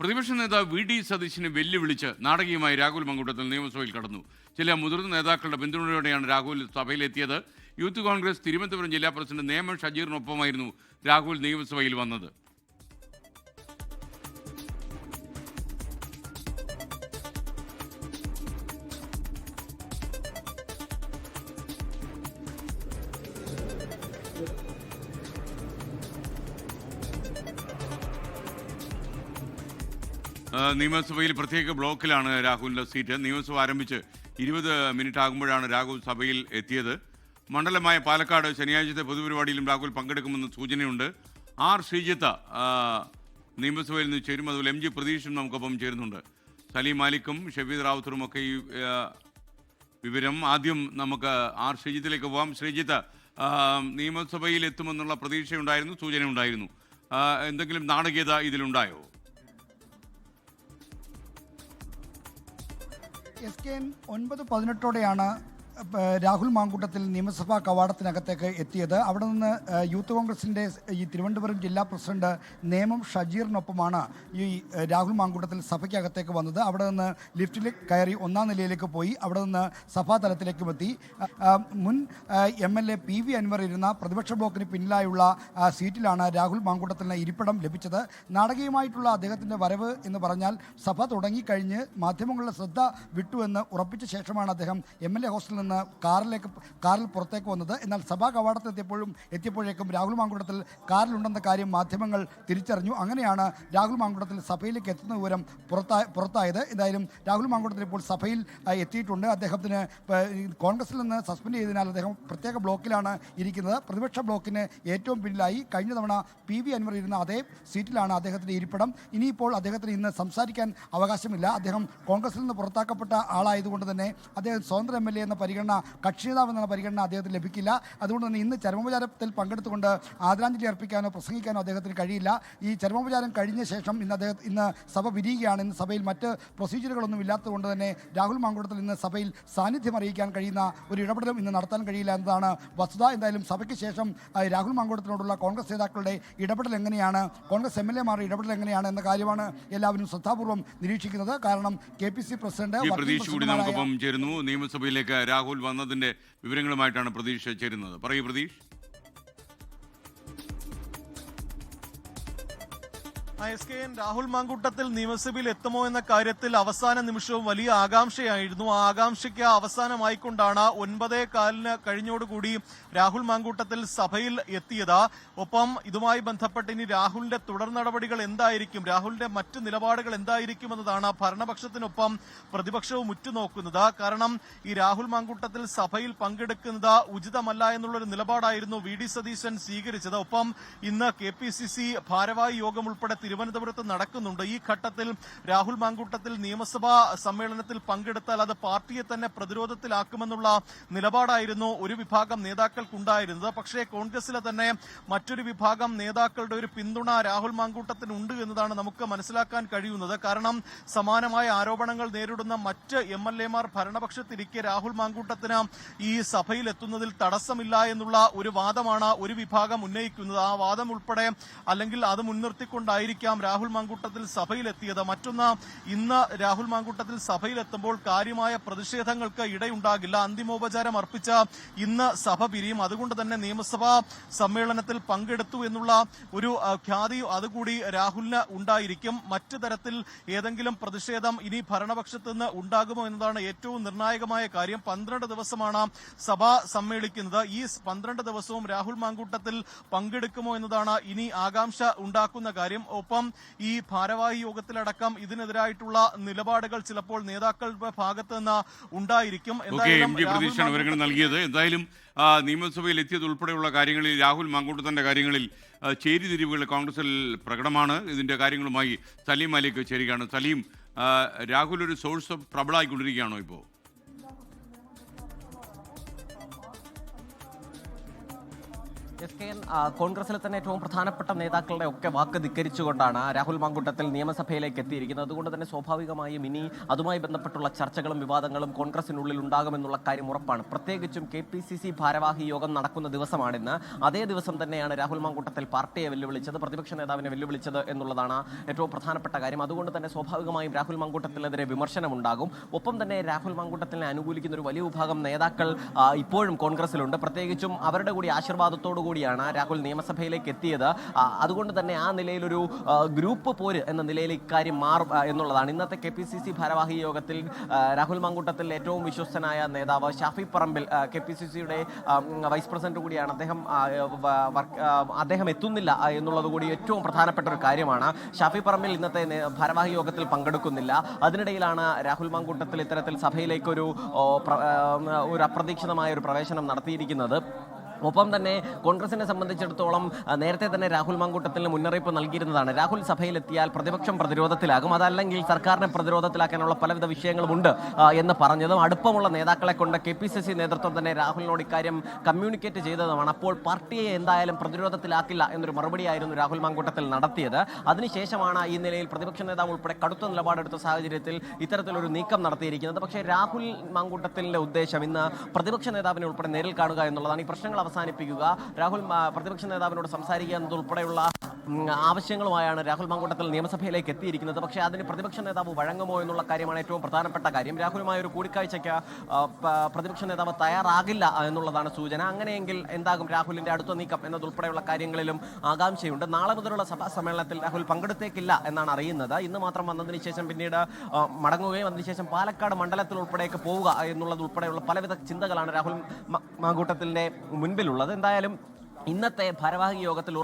പ്രതിപക്ഷ നേതാവ് V D സതീശിനെ വെല്ലുവിളിച്ച് നാടകീയമായി രാഹുൽ മങ്കൂട്ടത്തിൽ നിയമസഭയിൽ കടന്നു. ചില മുതിർന്ന നേതാക്കളുടെ പിന്തുണയോടെയാണ് രാഹുൽ സഭയിലെത്തിയത്. യൂത്ത് കോൺഗ്രസ് തിരുവനന്തപുരം ജില്ലാ പ്രസിഡന്റ് നേമം ഷജീറിനൊപ്പമായിരുന്നു രാഹുൽ നിയമസഭയിൽ വന്നത്. നിയമസഭയിൽ പ്രത്യേക ബ്ലോക്കിലാണ് രാഹുലിന്റെ സീറ്റ്. നിയമസഭ ആരംഭിച്ച് ഇരുപത് മിനിറ്റ് ആകുമ്പോഴാണ് രാഹുൽ സഭയിൽ എത്തിയത്. മണ്ഡലമായ പാലക്കാട് ശനിയാഴ്ചത്തെ പൊതുപരിപാടിയിലും രാഹുൽ പങ്കെടുക്കുമെന്ന് സൂചനയുണ്ട്. ആർ. ശ്രീജിത്ത് നിയമസഭയിൽ നിന്ന് ചേരും. അതുപോലെ എം. ജി. പ്രതീഷും നമുക്കൊപ്പം ചേരുന്നുണ്ട്. സലീം മാലിക്കും ഷബീദ് റാവുത്തറും ഒക്കെ ഈ വിവരം ആദ്യം നമുക്ക് ആർ. ശ്രീജിത്തിലേക്ക് പോവാം. ശ്രീജിത്ത് നിയമസഭയിൽ എത്തുമെന്നുള്ള പ്രതീക്ഷയുണ്ടായിരുന്നു സൂചനയുണ്ടായിരുന്നു. എന്തെങ്കിലും നാടകീയത ഇതിലുണ്ടായോ? എസ് കെ എൻ ഒൻപത് പതിനെട്ടോടെയാണ് രാഹുൽ മാങ്കൂട്ടത്തിൽ നിയമസഭാ കവാടത്തിനകത്തേക്ക് എത്തിയത്. അവിടെ നിന്ന് യൂത്ത് കോൺഗ്രസിന്റെ ഈ തിരുവനന്തപുരം ജില്ലാ പ്രസിഡന്റ് നേമം ഷജീറിനൊപ്പമാണ് ഈ രാഹുൽ മാങ്കൂട്ടത്തിൽ സഭയ്ക്കകത്തേക്ക് വന്നത്. അവിടെ നിന്ന് ലിഫ്റ്റിൽ കയറി ഒന്നാം നിലയിലേക്ക് പോയി. അവിടെ നിന്ന് സഭാതലത്തിലേക്കും എത്തി. മുൻ M L A P V Anvar ഇരുന്ന പ്രതിപക്ഷ ബ്ലോക്കിന് പിന്നിലായുള്ള സീറ്റിലാണ് രാഹുൽ മാങ്കൂട്ടത്തിന് ഇരിപ്പിടം ലഭിച്ചത്. നാടകീയമായിട്ടുള്ള അദ്ദേഹത്തിന്റെ വരവ് എന്ന് പറഞ്ഞാൽ സഭ തുടങ്ങിക്കഴിഞ്ഞ് മാധ്യമങ്ങളുടെ ശ്രദ്ധ വിട്ടു എന്ന് ഉറപ്പിച്ച ശേഷമാണ് അദ്ദേഹം എം എൽ എ ഹോസ്റ്റലിൽ നിന്ന് കാറിലേക്ക് കാറിൽ പുറത്തേക്ക് വന്നത്. എന്നാൽ സഭാ കവാടത്തെത്തിയപ്പോഴും എത്തിയപ്പോഴേക്കും രാഹുൽ മാങ്കുടത്തിൽ കാറിലുണ്ടെന്ന കാര്യം മാധ്യമങ്ങൾ തിരിച്ചറിഞ്ഞു. അങ്ങനെയാണ് രാഹുൽ മാങ്കുടത്തിൽ സഭയിലേക്ക് എത്തുന്ന വിവരം പുറത്താ പുറത്തായത്. എന്തായാലും രാഹുൽ മാങ്കുടത്തിൽ ഇപ്പോൾ സഭയിൽ എത്തിയിട്ടുണ്ട്. അദ്ദേഹത്തിന് കോൺഗ്രസിൽ നിന്ന് സസ്പെൻഡ് ചെയ്തതിനാൽ അദ്ദേഹം പ്രത്യേക ബ്ലോക്കിലാണ് ഇരിക്കുന്നത്. പ്രതിപക്ഷ ബ്ലോക്കിന് ഏറ്റവും പിന്നിലായി കഴിഞ്ഞ തവണ പി വി അൻവർ ഇരുന്ന അതേ സീറ്റിലാണ് അദ്ദേഹത്തിന്റെ ഇരിപ്പിടം. ഇനിയിപ്പോൾ അദ്ദേഹത്തിന് ഇന്ന് സംസാരിക്കാൻ അവകാശമില്ല. അദ്ദേഹം കോൺഗ്രസിൽ നിന്ന് പുറത്താക്കപ്പെട്ട ആളായതുകൊണ്ട് തന്നെ അദ്ദേഹം സ്വതന്ത്ര എം എൽ എ എന്ന പരിഗണന കക്ഷി നേതാവ് എന്നുള്ള പരിഗണന അദ്ദേഹത്തിന് ലഭിക്കില്ല. അതുകൊണ്ട് തന്നെ ഇന്ന് ചരമോപചാരത്തിൽ പങ്കെടുത്തുകൊണ്ട് ആദരാഞ്ജലി അർപ്പിക്കാനോ പ്രസംഗിക്കാനോ അദ്ദേഹത്തിന് കഴിയില്ല. ഈ ചരമോപചാരം കഴിഞ്ഞ ശേഷം ഇന്ന് അദ്ദേഹം ഇന്ന് സഭ വിരിയുകയാണ്. ഇന്ന് സഭയിൽ മറ്റ് പ്രൊസീജിയറുകളൊന്നും ഇല്ലാത്തതുകൊണ്ട് തന്നെ രാഹുൽ മാങ്കുടത്തിൽ ഇന്ന് സഭയിൽ സാന്നിധ്യം അറിയിക്കാൻ കഴിയുന്ന ഒരു ഇടപെടലും ഇന്ന് നടത്താൻ കഴിയില്ല എന്നതാണ് വസ്തുത. എന്തായാലും സഭയ്ക്ക് ശേഷം രാഹുൽ മാങ്കുടത്തിനോടുള്ള കോൺഗ്രസ് നേതാക്കളുടെ ഇടപെടൽ എങ്ങനെയാണ് കോൺഗ്രസ് എം എൽ എമാരുടെ ഇടപെടൽ എങ്ങനെയാണ് എന്ന കാര്യമാണ് എല്ലാവരും ശ്രദ്ധാപൂർവം നിരീക്ഷിക്കുന്നത്. കാരണം കെ പി സി പ്രസിഡന്റ് പ്രതീക്ഷ കൂടി നമുക്കൊപ്പം ചേരുന്നു. നിയമസഭയിലേക്ക് രാഹുൽ വന്നതിന്റെ വിവരങ്ങളുമായിട്ടാണ് പ്രതീക്ഷ ചേരുന്നത്. പറയൂ Pratheesh. S K N Rahul Mamkootathil നിയമസഭയിൽ എത്തുമോ എന്ന കാര്യത്തിൽ അവസാന നിമിഷവും വലിയ ആകാംക്ഷയായിരുന്നു. ആ ആകാംക്ഷയ്ക്ക് അവസാനമായിക്കൊണ്ടാണ് ഒൻപതേ കാലിന് കഴിഞ്ഞോടുകൂടി രാഹുൽ മാങ്കൂട്ടത്തിൽ സഭയിൽ എത്തിയത്. ഒപ്പം ഇതുമായി ബന്ധപ്പെട്ട് ഇനി രാഹുലിന്റെ തുടർ നടപടികൾ എന്തായിരിക്കും? രാഹുലിന്റെ മറ്റ് നിലപാടുകൾ എന്തായിരിക്കും എന്നതാണ് ഭരണപക്ഷത്തിനൊപ്പം പ്രതിപക്ഷവും ഉറ്റുനോക്കുന്നത്. കാരണം ഈ രാഹുൽ മാങ്കൂട്ടത്തിൽ സഭയിൽ പങ്കെടുക്കുന്നത് ഉചിതമല്ല എന്നുള്ളൊരു നിലപാടായിരുന്നു വി ഡി സതീശൻ സ്വീകരിച്ചത്. ഒപ്പം ഇന്ന് കെ ഭാരവാഹി യോഗം ഉൾപ്പെടെ തിരുവനന്തപുരത്ത് നടക്കുന്നുണ്ട്. ഈ ഘട്ടത്തിൽ രാഹുൽ മാങ്കൂട്ടത്തിൽ നിയമസഭാ സമ്മേളനത്തിൽ പങ്കെടുത്താൽ അത് പാർട്ടിയെ തന്നെ പ്രതിരോധത്തിലാക്കുമെന്നുള്ള നിലപാടായിരുന്നു ഒരു വിഭാഗം നേതാക്കൾക്കുണ്ടായിരുന്നത്. പക്ഷേ കോൺഗ്രസിലെ തന്നെ മറ്റൊരു വിഭാഗം നേതാക്കളുടെ ഒരു പിന്തുണ രാഹുൽ മാങ്കൂട്ടത്തിന് ഉണ്ട് എന്നതാണ് നമുക്ക് മനസ്സിലാക്കാൻ കഴിയുന്നത്. കാരണം സമാനമായ ആരോപണങ്ങൾ നേരിടുന്ന മറ്റ് എം എൽ എമാർ ഭരണപക്ഷത്തിരിക്കെ രാഹുൽ മാങ്കൂട്ടത്തിന് ഈ സഭയിൽ എത്തുന്നതിൽ തടസ്സമില്ല എന്നുള്ള ഒരു വാദമാണ് ഒരു വിഭാഗം ഉന്നയിക്കുന്നത്. ആ വാദം ഉൾപ്പെടെ അല്ലെങ്കിൽ അത് മുൻനിർത്തിക്കൊണ്ടായിരിക്കാം രാഹുൽ മാങ്കൂട്ടത്തിൽ സഭയിലെത്തിയത് മറ്റൊന്ന് ഇന്ന് രാഹുൽ മാങ്കൂട്ടത്തിൽ സഭയിലെത്തുമ്പോൾ കാര്യമായ പ്രതിഷേധങ്ങൾക്ക് ഇടയുണ്ടാകില്ല. അന്തിമോപചാരം അർപ്പിച്ച ഇന്ന് സഭ പിരിയും. അതുകൊണ്ട് തന്നെ നിയമസഭാ സമ്മേളനത്തിൽ പങ്കെടുത്തു എന്നുള്ള ഒരു ഖ്യാതി അതുകൂടി രാഹുലിന് ഉണ്ടായിരിക്കും. മറ്റു തരത്തിൽ ഏതെങ്കിലും പ്രതിഷേധം ഇനി ഭരണപക്ഷത്ത് നിന്ന് ഉണ്ടാകുമോ എന്നതാണ് ഏറ്റവും നിർണായകമായ കാര്യം. പന്ത്രണ്ട് ദിവസമാണ് സഭ സമ്മേളിക്കുന്നത്. ഈ പന്ത്രണ്ട് ദിവസവും രാഹുൽ മാങ്കൂട്ടത്തിൽ പങ്കെടുക്കുമോ എന്നതാണ് ഇനി ആകാംക്ഷ ഉണ്ടാക്കുന്ന കാര്യം. ഒപ്പം ഈ ഭാരവാഹി യോഗത്തിലടക്കം ഇതിനെതിരായിട്ടുള്ള നിലപാടുകൾ ചിലപ്പോൾ നേതാക്കളുടെ ഭാഗത്ത് നിന്ന് ഉണ്ടായിരിക്കും. വിവരങ്ങൾ നൽകിയത്. എന്തായാലും നിയമസഭയിൽ എത്തിയത് ഉൾപ്പെടെയുള്ള കാര്യങ്ങളിൽ രാഹുൽ മാങ്കൂട്ടത്തിന്റെ കാര്യങ്ങളിൽ ചേരി ചേരിതിരിവുകൾ കോൺഗ്രസിൽ പ്രകടമാണ്. ഇതിന്റെ കാര്യങ്ങളുമായി സലീം അലിക്ക് ചേരുകയാണ്. സലീം രാഹുൽ ഒരു സോഴ്സ് ഓഫ് ട്രബിൾ ആയിക്കൊണ്ടിരിക്കുകയാണോ ഇപ്പോൾ കോൺഗ്രസിലെ തന്നെ ഏറ്റവും പ്രധാനപ്പെട്ട നേതാക്കളുടെ ഒക്കെ വാക്ക് ധിക്കരിച്ചുകൊണ്ടാണ് രാഹുൽ മാങ്കുട്ടത്തിൽ നിയമസഭയിലേക്ക് എത്തിയിരിക്കുന്നത്. അതുകൊണ്ട് തന്നെ സ്വാഭാവികമായും ഇനി അതുമായി ബന്ധപ്പെട്ടുള്ള ചർച്ചകളും വിവാദങ്ങളും കോൺഗ്രസിനുള്ളിൽ ഉണ്ടാകുമെന്നുള്ള കാര്യം ഉറപ്പാണ്. പ്രത്യേകിച്ചും കെ പി സി സി ഭാരവാഹി യോഗം നടക്കുന്ന ദിവസമാണിന്ന്. അതേ ദിവസം തന്നെയാണ് രാഹുൽ മാങ്കുട്ടത്തിൽ പാർട്ടിയെ വെല്ലുവിളിച്ചത് പ്രതിപക്ഷ നേതാവിനെ വെല്ലുവിളിച്ചത് എന്നുള്ളതാണ് ഏറ്റവും പ്രധാനപ്പെട്ട കാര്യം. അതുകൊണ്ട് തന്നെ സ്വാഭാവികമായും രാഹുൽ മാങ്കുട്ടത്തിനെതിരെ വിമർശനമുണ്ടാകും. ഒപ്പം തന്നെ രാഹുൽ മാങ്കുട്ടത്തിനെ അനുകൂലിക്കുന്ന ഒരു വലിയ വിഭാഗം നേതാക്കൾ ഇപ്പോഴും കോൺഗ്രസിലുണ്ട്. പ്രത്യേകിച്ചും അവരുടെ കൂടി ആശീർവാദത്തോടു കൂടിയാണ് രാഹുൽ നിയമസഭയിലേക്ക് എത്തിയത്. അതുകൊണ്ട് തന്നെ ആ നിലയിലൊരു ഗ്രൂപ്പ് പോര് എന്ന നിലയിൽ ഇക്കാര്യം മാറും എന്നുള്ളതാണ്. ഇന്നത്തെ കെ പി സി സി ഭാരവാഹി യോഗത്തിൽ രാഹുൽ മാങ്കൂട്ടത്തിൽ ഏറ്റവും വിശ്വസ്തനായ നേതാവ് Shafi Parambil K P C സിയുടെ വൈസ് പ്രസിഡന്റ് കൂടിയാണ് അദ്ദേഹം അദ്ദേഹം എത്തുന്നില്ല എന്നുള്ളത് കൂടി ഏറ്റവും പ്രധാനപ്പെട്ട ഒരു കാര്യമാണ്. ഷാഫി പറമ്പിൽ ഇന്നത്തെ ഭാരവാഹി യോഗത്തിൽ പങ്കെടുക്കുന്നില്ല. അതിനിടയിലാണ് രാഹുൽ മാങ്കൂട്ടത്തിൽ ഇത്തരത്തിൽ സഭയിലേക്ക് ഒരു ഓ, പ്ര- ആ, ഒരു അപ്രതീക്ഷിതമായ ഒരു പ്രവേശനം നടത്തിയിരിക്കുന്നത്. ഒപ്പം തന്നെ കോൺഗ്രസിനെ സംബന്ധിച്ചിടത്തോളം നേരത്തെ തന്നെ രാഹുൽ മാങ്കൂട്ടത്തിന് മുന്നറിയിപ്പ് നൽകിയിരുന്നതാണ്. രാഹുൽ സഭയിലെത്തിയാൽ പ്രതിപക്ഷം പ്രതിരോധത്തിലാകും. അതല്ലെങ്കിൽ സർക്കാരിനെ പ്രതിരോധത്തിലാക്കാനുള്ള പലവിധ വിഷയങ്ങളുമുണ്ട് എന്ന് പറഞ്ഞതും അടുപ്പമുള്ള നേതാക്കളെ കൊണ്ട് കെ പി സി സി നേതൃത്വം തന്നെ രാഹുലിനോട് ഇക്കാര്യം കമ്മ്യൂണിക്കേറ്റ് ചെയ്തതുമാണ്. അപ്പോൾ പാർട്ടിയെ എന്തായാലും പ്രതിരോധത്തിലാക്കില്ല എന്നൊരു മറുപടിയായിരുന്നു രാഹുൽ മാങ്കൂട്ടത്തിൽ നടത്തിയത്. അതിനുശേഷമാണ് ഈ നിലയിൽ പ്രതിപക്ഷ നേതാവ് ഉൾപ്പെടെ കടുത്ത നിലപാടെടുത്ത സാഹചര്യത്തിൽ ഇത്തരത്തിലൊരു നീക്കം നടത്തിയിരിക്കുന്നത്. പക്ഷേ രാഹുൽ മാങ്കൂട്ടത്തിന്റെ ഉദ്ദേശം ഇന്ന് പ്രതിപക്ഷ നേതാവിനെ ഉൾപ്പെടെ നേരിൽ കാണുക എന്നുള്ളതാണ്. ഈ പ്രശ്നങ്ങൾ അവസാനിപ്പിക്കുക. രാഹുൽ പ്രതിപക്ഷ നേതാവിനോട് സംസാരിക്കുക എന്നതുൾപ്പെടെയുള്ള ആവശ്യങ്ങളുമായാണ് രാഹുൽ മാങ്കൂട്ടത്തിൽ നിയമസഭയിലേക്ക് എത്തിയിരിക്കുന്നത്. പക്ഷേ അതിന് പ്രതിപക്ഷ നേതാവ് വഴങ്ങുമോ എന്നുള്ള കാര്യമാണ് ഏറ്റവും പ്രധാനപ്പെട്ട കാര്യം. രാഹുലുമായ ഒരു കൂടിക്കാഴ്ചയ്ക്ക് പ്രതിപക്ഷ നേതാവ് തയ്യാറാകില്ല എന്നുള്ളതാണ് സൂചന. അങ്ങനെയെങ്കിൽ എന്താകും രാഹുലിന്റെ അടുത്ത നീക്കം എന്നതുൾപ്പെടെയുള്ള കാര്യങ്ങളിലും ആകാംക്ഷയുണ്ട്. നാളെ മുതലുള്ള സഭാ സമ്മേളനത്തിൽ രാഹുൽ പങ്കെടുത്തേക്കില്ല എന്നാണ് അറിയുന്നത്. ഇന്ന് മാത്രം വന്നതിന് ശേഷം പിന്നീട് മടങ്ങുകയും അതിനുശേഷം പാലക്കാട് മണ്ഡലത്തിൽ ഉൾപ്പെടെയൊക്കെ പോവുക എന്നുള്ളത് ഉൾപ്പെടെയുള്ള പലവിധ ചിന്തകളാണ് രാഹുൽ മാങ്കൂട്ടത്തിന്റെ മാങ്കൂട്ടത്തിന്റെ മുൻപിലുള്ളത്. എന്തായാലും ഇന്നത്തെ ഭാരവാഹി യോഗത്തിൽ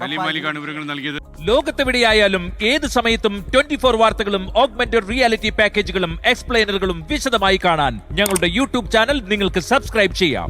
നൽകിയത്. ലോകത്തെവിടെയായാലും ഏത് സമയത്തും ട്വന്റി ഫോർ വാർത്തകളും ഓഗ്മെന്റഡ് റിയാലിറ്റി പാക്കേജുകളും എക്സ്പ്ലെയിനറുകളും വിശദമായി കാണാൻ ഞങ്ങളുടെ യൂട്യൂബ് ചാനൽ നിങ്ങൾക്ക് സബ്സ്ക്രൈബ് ചെയ്യാം.